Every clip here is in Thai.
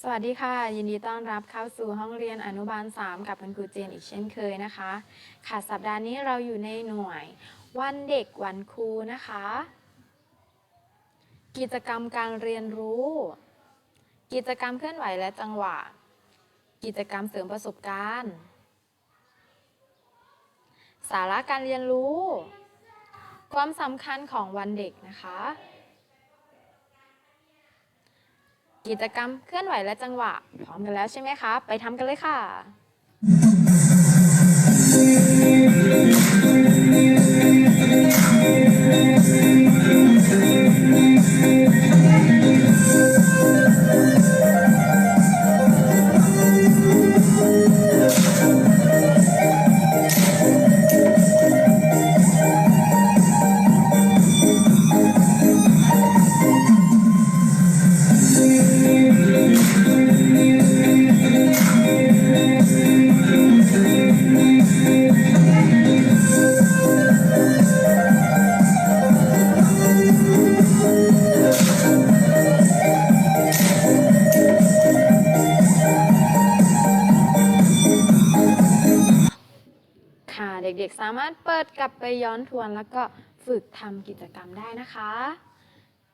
สวัสดีค่ะ ยินดีต้อนรับเข้าสู่ห้องเรียนอนุบาล 3 กับคุณครูเจนอีกเช่นเคยนะคะ ค่ะสัปดาห์นี้เราอยู่ในหน่วยวันเด็กวันครูนะคะ กิจกรรมการเรียนรู้ กิจกรรมเคลื่อนไหวและจังหวะ กิจกรรมเสริมประสบการณ์ สาระการเรียนรู้ ความสำคัญของวันเด็กนะคะ กิจกรรมเคลื่อนไหวและจังหวะ พร้อมกันแล้วใช่ไหมคะ ไปทำกันเลยค่ะค่ะ ด็กๆ สามารถเปิดกลับไปย้อนทวน แล้วก็ฝึกทำกิจกรรมได้นะคะ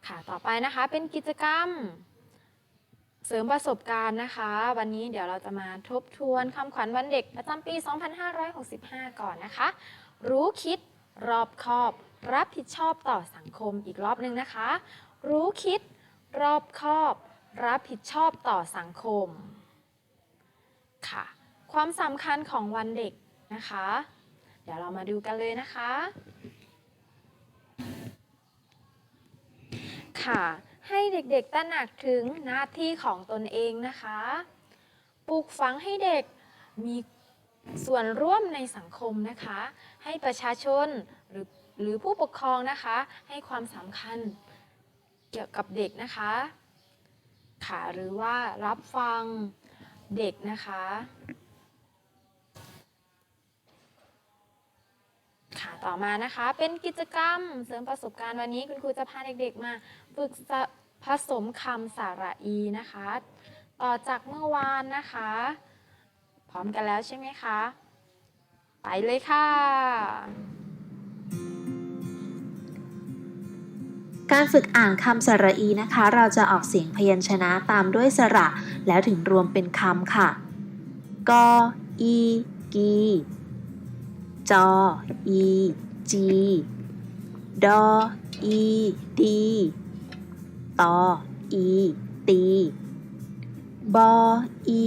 ค่ะต่อไปนะคะเป็นกิจกรรม เสริมประสบการณ์นะคะ วันนี้เดี๋ยวเราจะมาทบทวนคำขวัญวันเด็กประจำปี 2565 ก่อนนะคะ รู้คิดรอบคอบ รับผิดชอบต่อสังคมอีกรอบหนึ่งนะคะ รู้คิด รอบคอบ รับผิดชอบต่อสังคม ค่ะ ความสำคัญของวันเด็กนะคะ เดี๋ยวเรามาดูกันเลยนะคะ ค่ะ ให้เด็กๆตระหนักถึงหน้าที่ของตนเองนะคะ ปลูกฝังให้เด็กมีส่วนร่วมในสังคมนะคะ ให้ประชาชนหรือหรือผู้ปกครองนะคะ ให้ความสำคัญเกี่ยวกับเด็กนะคะ ค่ะ หรือว่ารับฟังเด็กนะคะ ค่ะ ต่อมานะคะ เป็นกิจกรรมเสริมประสบการณ์วันนี้คุณครูจะพาเด็กๆมาฝึกผสมคำสระอีนะคะ ต่อจากเมื่อวานนะคะ พร้อมกันแล้วใช่ไหมคะ ไปเลยค่ะ การฝึกอ่านคำสระอีนะคะ เราจะออกเสียงพยัญชนะตามด้วยสระ แล้วถึงรวมเป็นคำค่ะกอีกี จอ อีจี ดอ อีดีตอ อีตี บอ อี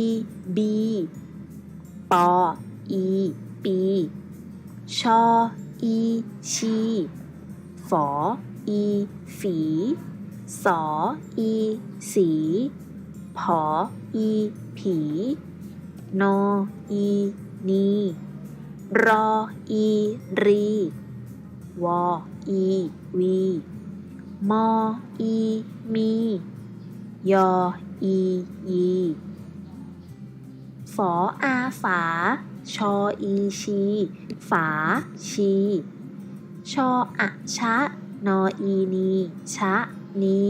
บี ปอ อีปี ชอ อีชีฝอ อีฝี สอ อี สี ผอ อี ผี นอ อี นี รออีรี วออีวี มออีมี ยออียีฝออาฝา ชออีชี ฝาชี ชออะชะ นออีนี ชะนี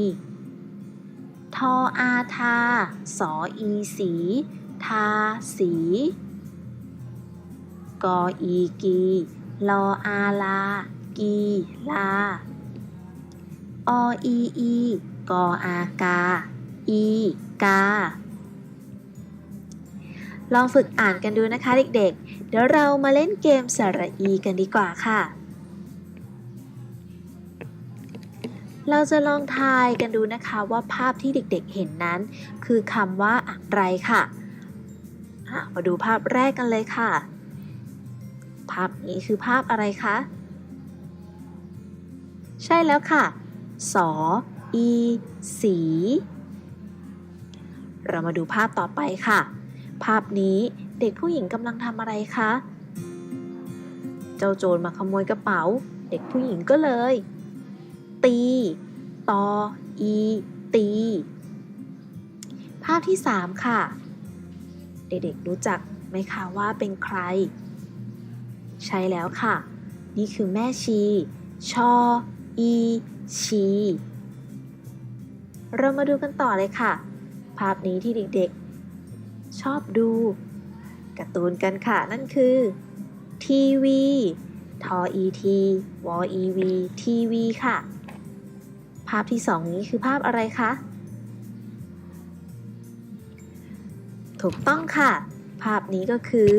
ทออาทา สออีสี ทาสี กออีกี ลออาลา กี ลา ออีอี กออากา อี กา ลองฝึกอ่านกันดูนะคะเด็กๆ เดี๋ยวเรามาเล่นเกมสระอีกันดีกว่าค่ะ เราจะลองทายกันดูนะคะว่าภาพที่เด็กๆเห็นนั้น คือคำว่าอะไรค่ะอะมาดูภาพแรกกันเลยค่ะ ภาพนี้คือภาพอะไรคะ ใช่แล้วค่ะ สอ อี สี เรามาดูภาพต่อไปค่ะ ภาพนี้เด็กผู้หญิงกำลังทำอะไรคะ เจ้าโจรมาขโมยกระเป๋า เด็กผู้หญิงก็เลย ตี ตอ อี ตี ภาพที่ 3 ค่ะ เด็กๆรู้จักไหมคะว่าเป็นใคร ใช่แล้วค่ะ นี่คือแม่ชี ชอ อี ชี เรามาดูกันต่อเลยค่ะ ภาพนี้ที่เด็กๆ ชอบดูการ์ตูนกันค่ะ นั่นคือ ทีวี ทอ et วอ ev ทีวีค่ะ ภาพที่สองนี้คือภาพอะไรคะ ถูกต้องค่ะ ภาพนี้ก็คือ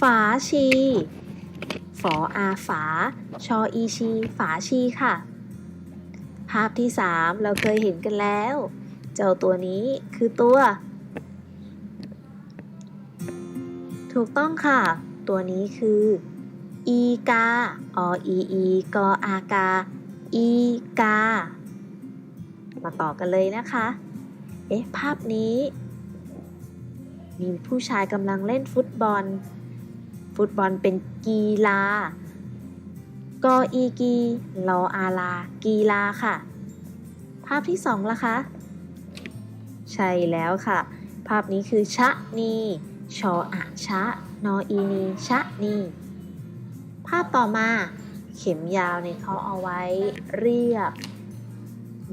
ฝาชี ฝออาฝา ชออีชี ฝาชีค่ะ ภาพที่ 3 เราเคยเห็นกันแล้ว เจ้าตัวนี้คือตัว ถูกต้องค่ะ ตัวนี้คือ อีกา ออีอีกออากา อีกา มาต่อกันเลยนะคะ เอ๊ะ ภาพนี้ มีผู้ชายกำลังเล่นฟุตบอล ฟุตบอลเป็นกีฬากออีกีลออาลา กีฬาค่ะ ภาพที่สองล่ะคะ ใช่แล้วค่ะ ภาพนี้คือ ชะนี ชออะชะ นออีนี ชะนี ภาพต่อมา เข็มยาวเนี่ยเขาเอาไว้เรียบ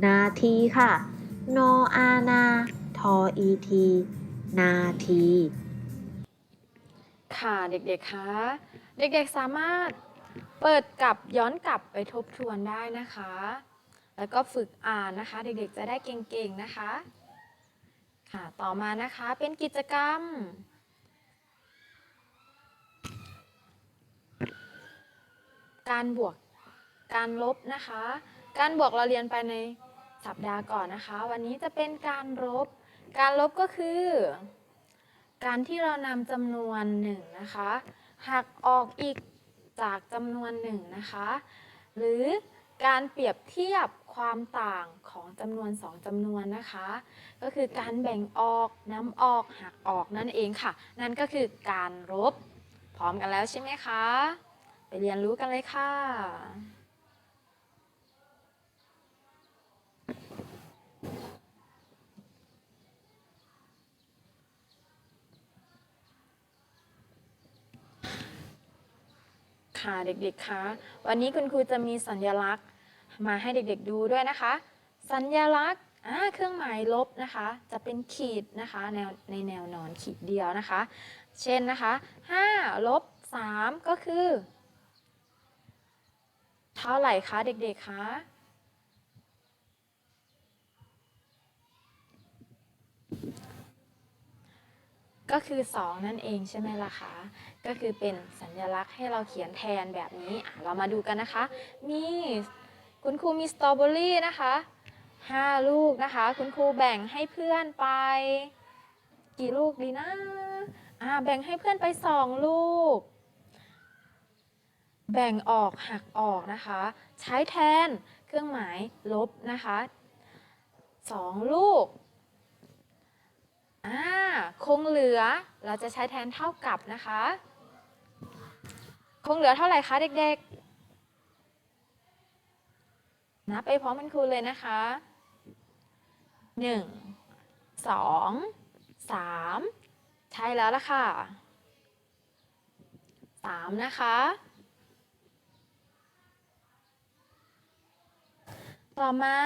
นาทีค่ะ นออานา ทออีที นาที ค่ะเด็กๆคะเด็กๆสามารถเปิดกลับย้อนกลับไปทบทวนได้นะคะ แล้วก็ฝึกอ่านนะคะ เด็กๆจะได้เก่งๆนะคะ ค่ะต่อมานะคะเป็นกิจกรรม การบวกการลบนะคะ การบวกเราเรียนไปในสัปดาห์ก่อนนะคะ วันนี้จะเป็นการลบ การลบก็คือ การที่เรานำจำนวนหนึ่งนะคะหักออกอีกจากจำนวนหนึ่งนะคะหรือการเปรียบเทียบความต่างของจำนวนสองจำนวนนะคะ ก็คือการแบ่งออกน้ำออกหักออกนั่นเองค่ะ นั่นก็คือการลบพร้อมกันแล้วใช่ไหมคะ ไปเรียนรู้กันเลยค่ะ ค่ะเด็กๆคะวันนี้คุณครูจะมีสัญลักษณ์มาให้เด็กๆดูด้วยนะคะ สัญลักษณ์เครื่องหมายลบนะคะ จะเป็นขีดนะคะแนวในแนวนอนขีดเดียวนะคะ เช่นนะคะ5ลบ3ก็คือ เท่าไหร่คะเด็กๆคะก็คือ 2 นั่นเองใช่ไหมล่ะคะ ก็คือเป็นสัญลักษณ์ให้เราเขียนแทนแบบนี้ เรามาดูกันนะคะมีคุณครูมีสตรอเบอรี่นะคะ5ลูกนะคะ คุณครูแบ่งให้เพื่อนไป กี่ลูกดีนะอ่าแบ่งให้เพื่อนไป2ลูก แบ่งออกหักออกนะคะ ใช้แทนเครื่องหมายลบนะคะ2ลูกอ่าคงเหลือเราจะใช้แทนเท่ากับนะคะ คงเหลือเท่าไหร่คะเด็กๆ นับไปพร้อมกันครูเลยนะคะ1 2 3ใช่แล้วล่ะค่ะ3นะคะ ต่อมา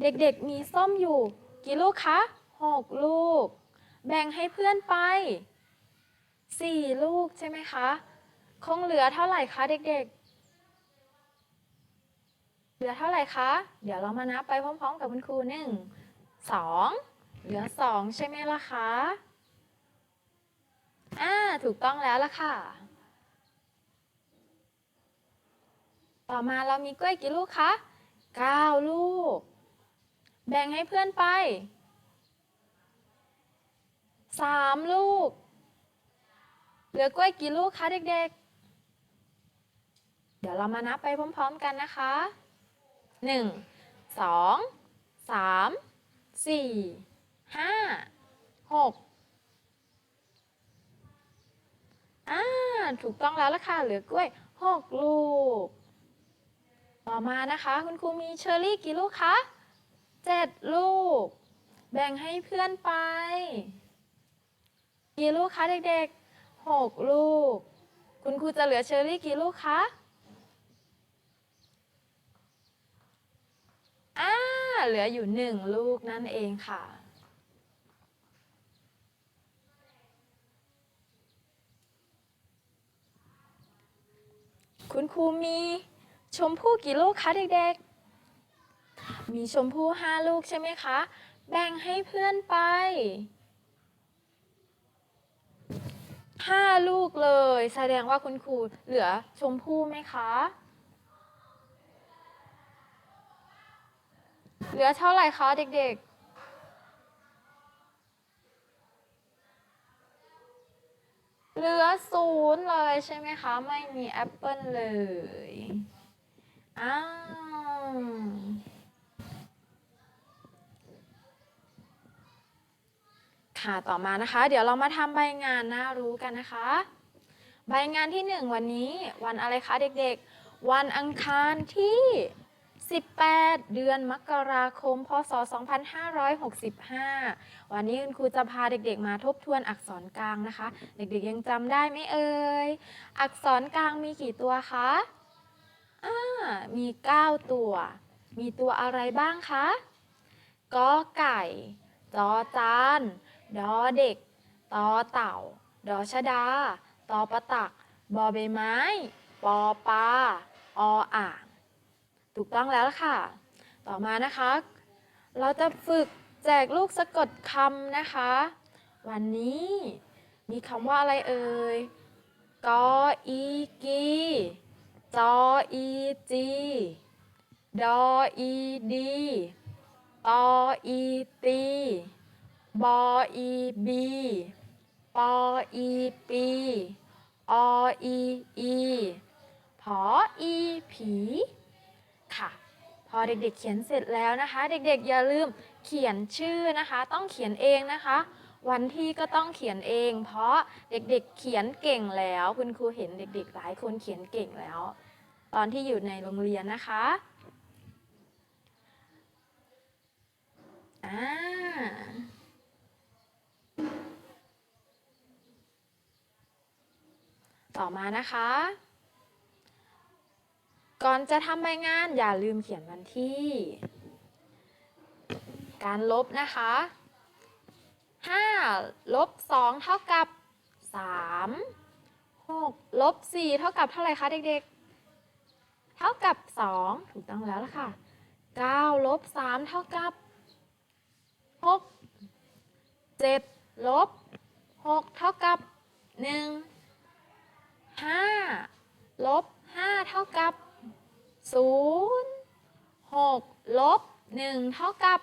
เด็กๆมีส้มอยู่กี่ลูกคะ6ลูก แบ่งให้เพื่อนไป4ลูกใช่ไหมคะ คงเหลือเท่าไหร่คะเด็กๆ เหลือเท่าไหร่คะ เดี๋ยวเรามานับไปพร้อมๆ กับคุณครูหนึ่งสองเหลือ2ใช่ไหมล่ะคะอ่าถูกต้องแล้วล่ะค่ะ ต่อมาเรามีกล้วยกี่ลูกคะ9ลูก แบ่งให้เพื่อนไปสามลูก เหลือกล้วยกี่ลูกคะเด็กๆ เดี๋ยวเรามานับไปพร้อม ๆ กันนะคะหนึ่งสองสามสี่ห้าหกอ่าถูกต้องแล้วละค่ะเหลือกล้วยหกลูก ต่อมานะคะ คุณครูมีเชอร์รี่กี่ลูกคะเจ็ดลูก แบ่งให้เพื่อนไป กี่ลูกคะเด็กๆหกลูก คุณครูจะเหลือเชอร์รี่กี่ลูกคะ อ่า เหลืออยู่หนึ่งลูกนั่นเองค่ะ คุณครูมีชมพู่กี่ลูกคะเด็กๆ มีชมพู่ห้าลูกใช่ไหมคะ แบ่งให้เพื่อนไปห้าลูกเลย แสดงว่าคุณครูเหลือชมพู่ไหมคะ เหลือเท่าไหร่คะเด็กๆ เหลือศูนย์เลยใช่ไหมคะ ไม่มีแอปเปิลเลยอ้าวค่ะต่อมานะคะ เดี๋ยวเรามาทำใบงานน่ารู้กันนะคะ ใบงานที่1วันนี้วันอะไรคะเด็กๆ วันอังคารที่ 18 เดือนมกราคม พศ 2565 วันนี้คุณครูจะพาเด็กๆ มาทบทวนอักษรกลางนะคะ เด็กๆยังจำได้ไหมเอ่ย อักษรกลางมีกี่ตัวคะอ่ามี 9 ตัว มีตัวอะไรบ้างคะกอไก่ จอจานดอเด็ก ตอเต่า ดอชดา ตอประตัก บอใบไม้ ปอปลา ออ่าง ถูกต้องแล้วค่ะ ต่อมานะคะ เราจะฝึกแจกลูกสะกดคำนะคะ วันนี้มีคำว่าอะไรเอ่ยกออีกีจออีจีดออีดีตออีตีบออีบีปออีปีออีอีพออีผี อเด็กๆเขียนเสร็จแล้วนะคะ เด็กๆอย่าลืมเขียนชื่อนะคะ ต้องเขียนเองนะคะ วันที่ก็ต้องเขียนเอง เพราะเด็กๆเขียนเก่งแล้วคุณครูเห็นเด็ก ๆ หลายคนเขียนเก่งแล้ว ตอนที่อยู่ในโรงเรียนนะคะอ่าต่อมานะคะ ก่อนจะทำใบงานอย่าลืมเขียนวันที่ การลบนะคะ5ลบ2เท่ากับ3 6ลบ4เท่ากับเท่าไหร่คะเด็กๆ เท่ากับ 2 ถูกต้องแล้วล่ะค่ะ9ลบ3เท่ากับ 6 7ลบ6เท่ากับ 1 5ลบ5เท่ากับ 0 6ลบ1เท่ากับ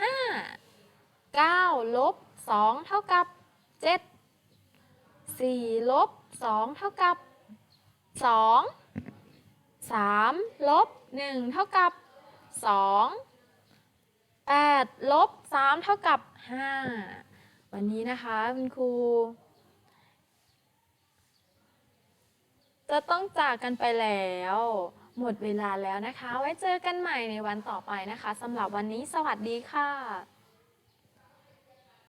5 9ลบ2เท่ากับ7 4ลบ2เท่ากับ2 3ลบ1เท่ากับ2 8ลบ3เท่ากับ5วันนี้นะคะคุณครูจะต้องจากกันไปแล้ว หมดเวลาแล้วนะคะ ไว้เจอกันใหม่ในวันต่อไปนะคะสำหรับวันนี้สวัสดีค่ะ